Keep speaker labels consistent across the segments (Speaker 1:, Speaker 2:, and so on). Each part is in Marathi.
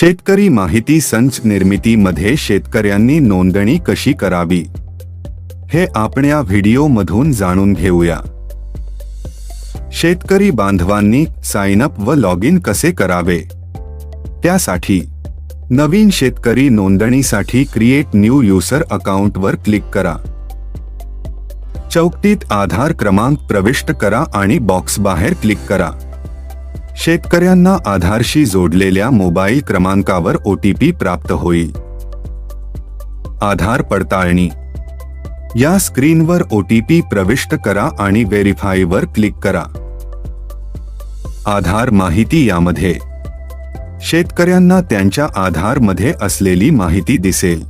Speaker 1: शेतकरी माहिती संच निर्मितीमध्ये शेतकऱ्यांनी नोंदणी कशी करावी? हे आपण या व्हिडिओमधून जाणून घेऊया. शेतकरी बांधवांनी साइन अप व लॉग इन कसे करावे? त्यासाठी नवीन शेतकरी नोंदणीसाठी क्रिएट न्यू युजर अकाउंटवर क्लिक करा. चौकटीत आधार क्रमांक प्रविष्ट करा आणि बॉक्स बाहेर क्लिक करा. शेतकऱ्यांना आधारशी जोडलेल्या मोबाईल क्रमांकावर ओ टी पी प्राप्त होईल. आधार पडताळणी. या स्क्रीनवर ओ टी पी प्रविष्ट करा आणि व्हेरीफायवर क्लिक करा. आधार माहिती यामध्ये. शेतकऱ्यांना त्यांच्या आधारमध्ये असलेली माहिती दिसेल.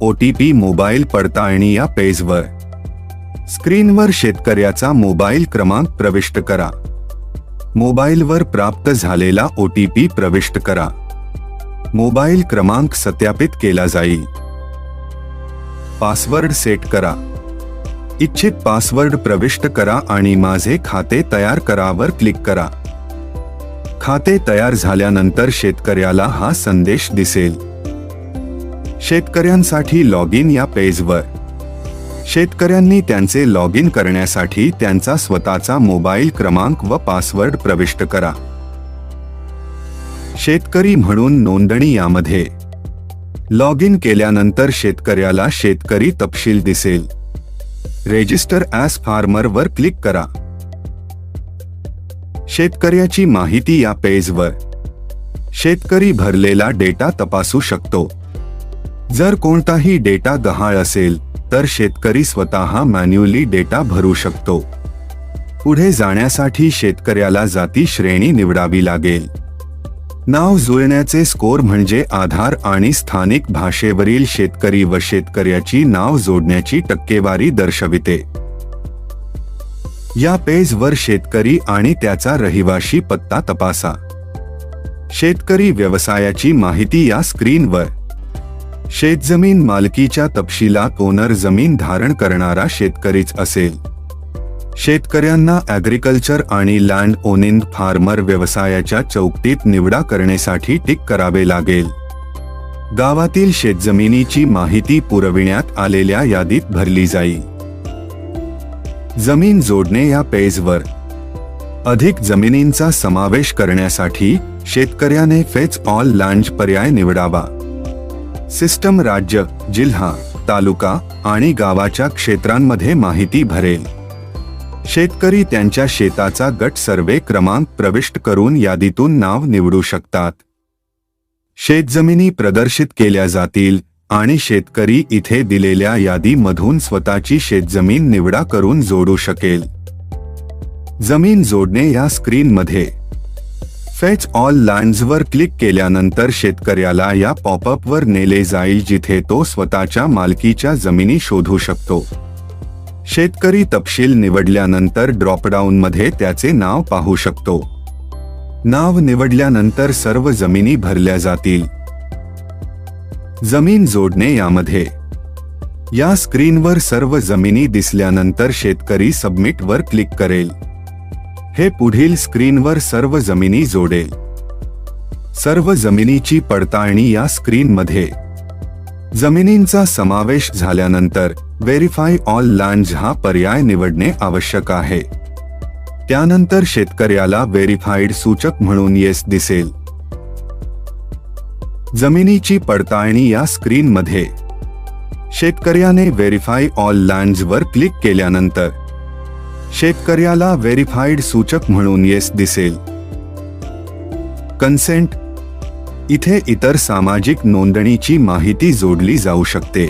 Speaker 1: ओ टी पी मोबाईल पडताळणी या पेजवर. स्क्रीनवर शेतकऱ्याचा मोबाईल क्रमांक प्रविष्ट करा. मोबाईलवर प्राप्त झालेला ओ टी पी प्रविष्ट करा. मोबाईल क्रमांक सत्यापित केला जाईल. पासवर्ड सेट करा. इच्छित पासवर्ड प्रविष्ट करा आणि माझे खाते तयार करावर क्लिक करा. खाते तयार झाल्यानंतर शेतकऱ्याला हा संदेश दिसेल. शेतकऱ्यांसाठी लॉग इन या पेजवर. शेतकऱ्यांनी त्यांचे लॉग इन करण्यासाठी त्यांचा स्वतःचा मोबाईल क्रमांक व पासवर्ड प्रविष्ट करा. शेतकरी म्हणून नोंदणी यामध्ये. लॉग इन केल्यानंतर शेतकऱ्याला शेतकरी तपशील दिसेल. रेजिस्टर ॲज फार्मर वर क्लिक करा. शेतकऱ्याची माहिती या पेजवर. शेतकरी भरलेला डेटा तपासू शकतो. जर कोणताही डेटा गहाळ असेल तर शेतकरी स्वतः मॅन्युअली डेटा भरू शकतो. पुढे जाण्यासाठी शेतकऱ्याला जाती श्रेणी निवडावी लागेल. नाव जुळण्याचे स्कोर म्हणजे आधार आणि स्थानिक भाषेवरील शेतकरी व शेतकऱ्याची नाव जोडण्याची टक्केवारी दर्शविते. या पेजवर शेतकरी आणि त्याचा रहिवाशी पत्ता तपासा. शेतकरी व्यवसायाची माहिती या स्क्रीनवर. शेतजमीन मालकीच्या तपशिलात ओनर जमीन धारण करणारा शेतकरीच असेल. शेतकऱ्यांना ॲग्रिकल्चर आणि लँड ओनिंग फार्मर व्यवसायाच्या चौकटीत निवडा करण्यासाठी टिक करावे लागेल. गावातील शेतजमिनीची माहिती पुरविण्यात आलेल्या यादीत भरली जाईल. जमीन जोडणे या पेजवर. अधिक जमिनींचा समावेश करण्यासाठी शेतकऱ्याने फेच ऑल लँड पर्याय निवडावा. सिस्टम राज्य जिल्हा तालुका आणि गावाच्या क्षेत्रांमध्ये माहिती भरेल. शेतकरी त्यांच्या शेताचा गट सर्वे क्रमांक प्रविष्ट करून यादीतून नाव निवडू शकतात. शेतजमिनी प्रदर्शित केल्या जातील आणि शेतकरी इथे दिलेल्या यादीमधून स्वतःची शेतजमीन निवडा करून जोडू शकेल. जमीन जोडणे या स्क्रीनमध्ये. फेच ऑल लँड्सवर क्लिक केल्यानंतर शेतकऱ्याला या पॉपअपवर नेले जाईल जिथे तो स्वतःच्या मालकीच्या जमिनी शोधू शकतो. शेतकरी तपशील निवडल्यानंतर ड्रॉपडाऊनमध्ये त्याचे नाव पाहू शकतो. नाव निवडल्यानंतर सर्व जमिनी भरल्या जातील. जमीन जोडणे यामध्ये. या स्क्रीनवर सर्व जमिनी दिसल्यानंतर शेतकरी सबमिटवर क्लिक करेल. हे पुढील स्क्रीनवर सर्व जमिनी जोडेल. सर्व जमिनीची पडताळणी या स्क्रीनमध्ये. जमिनींचा समावेश झाल्यानंतर व्हेरीफाय ऑल लँड हा पर्याय निवडणे आवश्यक आहे. त्यानंतर शेतकऱ्याला व्हेरीफाईड सूचक म्हणून येस दिसेल. जमिनीची पडताळणी या स्क्रीनमध्ये. शेतकऱ्याने व्हेरीफाय ऑल लँड्सवर क्लिक केल्यानंतर शेतकऱ्याला व्हेरीफाईड सूचक म्हणून येस दिसेल. कन्सेंट इथे इतर सामाजिक नोंदणीची माहिती जोडली जाऊ शकते.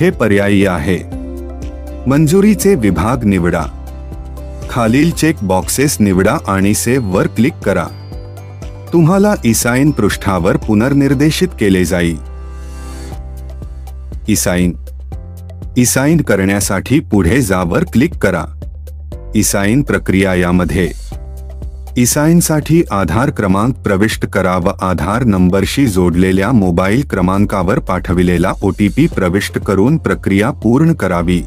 Speaker 1: हे पर्यायी आहे. मंजुरीचे विभाग निवडा. खालील चेक बॉक्सेस निवडा आणि सेववर क्लिक करा. तुम्हाला इसाईन पृष्ठावर पुनर्निर्देशित केले जाईल. इसाईन इसाईन करण्यासाठी पुढे जावर क्लिक करा. इसाईन प्रक्रिया यामध्ये. इसाईनसाठी आधार क्रमांक प्रविष्ट करा व आधार नंबरशी जोडलेल्या मोबाईल क्रमांकावर पाठविलेला ओ टी पी प्रविष्ट करून प्रक्रिया पूर्ण करावी.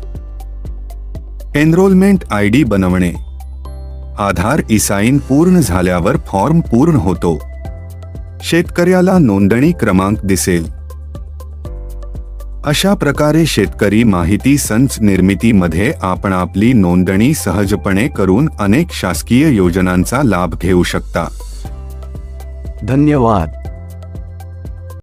Speaker 1: एनरोलमेंट आय डी बनवणे. आधार इसाईन पूर्ण झाल्यावर फॉर्म पूर्ण होतो. शेतकऱ्याला नोंदणी क्रमांक दिसेल. अशा प्रकारे शेतकरी माहिती संच निर्मितीमध्ये आपण आपली नोंदणी सहजपणे करून अनेक शासकीय योजनांचा लाभ घेऊ शकता.
Speaker 2: धन्यवाद.